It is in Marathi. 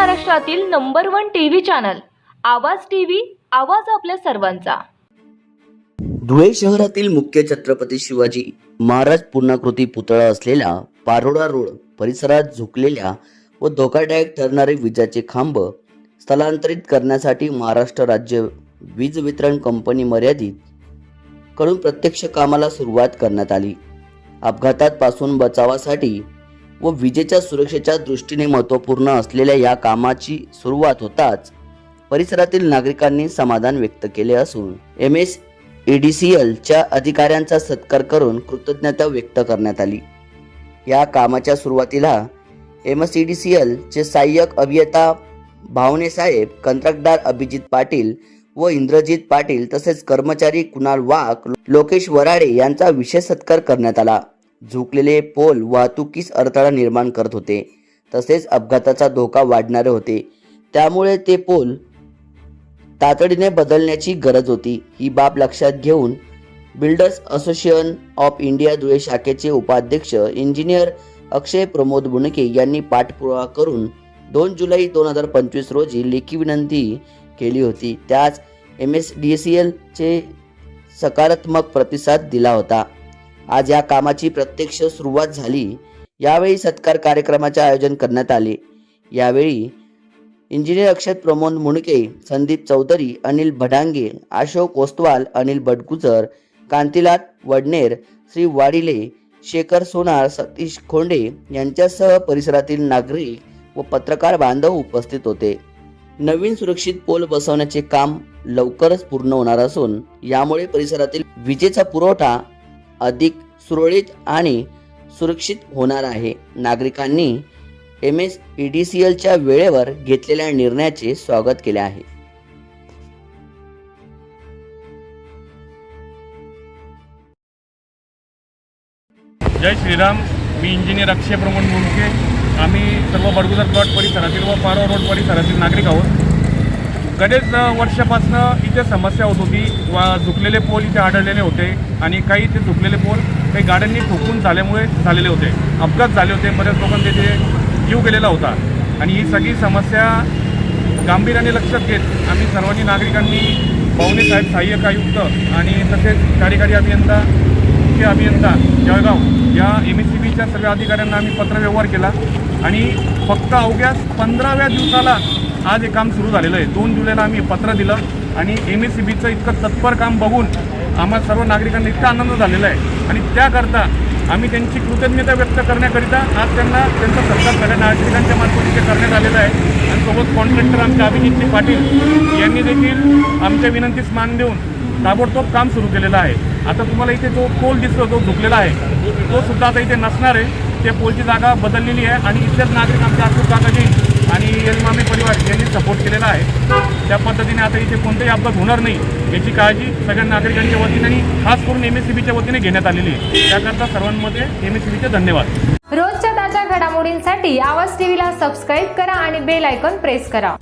महाराष्ट्रातील number one TV channel Awaaz TV आवाज आपल्या सर्वांचा. धुळे शहरातील मुख्य छत्रपती शिवाजी महाराज पूर्णाकृती पुतळा असलेला पारोडा रोड परिसरात झुकलेल्या व धोकादायक ठरणारे विजाचे खांब स्थलांतरित करण्यासाठी महाराष्ट्र राज्य वीज वितरण कंपनी मर्यादित कडून प्रत्यक्ष कामाला सुरुवात करण्यात आली. अपघातात पासून बचावासाठी व विजेच्या सुरक्षेच्या दृष्टीने महत्त्वपूर्ण असलेल्या या कामाची सुरुवात होताच परिसरातील नागरिकांनी समाधान व्यक्त केले असून M S E D C एलच्या अधिकाऱ्यांचा सत्कार करून कृतज्ञता व्यक्त करण्यात आली. या कामाच्या सुरुवातीला M S E D C एलचे सहाय्यक अभियंता भावने साहेब कंत्राटदार अभिजित पाटील व इंद्रजित पाटील तसेच कर्मचारी कुणाल वाघ लोकेश वराडे यांचा विशेष सत्कार करण्यात आला. झुकलेले पोल वाहतुकीस अडथळा निर्माण करत होते. तसेच अपघाताचा धोका वाढणारे होते. त्यामुळे ते पोल तातडीने बदलण्याची गरज होती. ही बाब लक्षात घेऊन Builders Association of India Dhule शाखेचे उपाध्यक्ष इंजिनियर अक्षय प्रमोद बुणके यांनी पाठपुरावा करून दोन जुलै दोन हजार पंचवीस रोजी लेखी विनंती केली होती. त्याच एम एस डी सी एलचे सकारात्मक प्रतिसाद दिला होता. आज या कामाची प्रत्यक्ष सुरुवात झाली. यावेळी सत्कार कार्यक्रमाचे आयोजन करण्यात आले. यावेळी इंजिनियर अक्षत प्रमोद मुंडके संदीप चौधरी अनिल भडांगे अशोक ओस्तवाल अनिल बडगुजर कांतीलाल वडनेर श्री वाडिले शेखर सोनार सतीश खोंडे यांच्यासह परिसरातील नागरिक व पत्रकार बांधव उपस्थित होते. नवीन सुरक्षित पोल बसवण्याचे काम लवकरच पूर्ण होणार असून यामुळे परिसरातील विजेचा पुरवठा अधिक सुरळीत आणि सुरक्षित होणार आहे. नागरिकांनी M S E D C एलच्या वेळेवर घेतलेल्या निर्णयाचे स्वागत केले आहे. जय श्रीराम. मी इंजिनियर अक्षय प्रमोद मुंडके. आम्ही सर्व बडगुजर प्लॉट परिसरातील व पारो रोड परिसरातील नागरिक आहोत. बरेच वर्षापासनं इथे समस्या होत होती. वा झुकलेले पोल इथे आढळलेले होते. आणि काही इथे झुकलेले पोल काही गाड्यांनी ठोकून झाल्यामुळे झालेले होते. अपघात झाले होते. बऱ्याच लोकांचे ते जीव गेलेला होता. आणि ही सगळी समस्या गांभीर्याने लक्षात घेत आम्ही सर्वांनी नागरिकांनी पाहुणे साहेब सहाय्यक आयुक्त आणि तसेच कार्यकारी अभियंता मुख्य अभियंता जळगाव या एम एस सी बीच्या सर्व अधिकाऱ्यांना आम्ही पत्रव्यवहार केला. आणि फक्त अवघ्या पंधराव्या दिवसाला आज हे काम सुरू झालेलं आहे दोन जुलैला आम्ही पत्र दिलं आणि एम एस सी बीचं इतकं तत्पर काम बघून आम्हा सर्व नागरिकांना इतका आनंद झालेला आहे. आणि त्याकरता आम्ही त्यांची कृतज्ञता व्यक्त करण्याकरिता आज त्यांना त्यांचा सरकार सगळ्या नागरिकांच्या मार्फत इथे करण्यात आलेलं आहे. आणि सोबत कॉन्ट्रॅक्टर आमच्या अभिजितजी पाटील यांनी देखील आमच्या विनंतीस मान देऊन ताबडतोब काम सुरू केलेलं आहे. आता तुम्हाला इथे जो पोल दिसतो जो झुकलेला आहे तो सुद्धा आता इथे नसणार आहे. त्या पोलची जागा बदललेली आहे आणि इथल्याच नागरिक आमच्या अशोक काकाजी आणि यजमामी परिवार यांनी सपोर्ट केलेला आहे. त्या पद्धतीने आता इथे कोणताही अपघात होणार नाही याची काळजी सगळ्या नागरिकांच्या वतीने आणि खास करून एम एस सी बीच्या वतीने घेण्यात आलेली आहे. त्याकरता सर्वांमध्ये एम एस सी बीचे धन्यवाद. रोजच्या ताज्या घडामोडींसाठी आवाज टीव्हीला सबस्क्राईब करा आणि बेल आयकॉन प्रेस करा.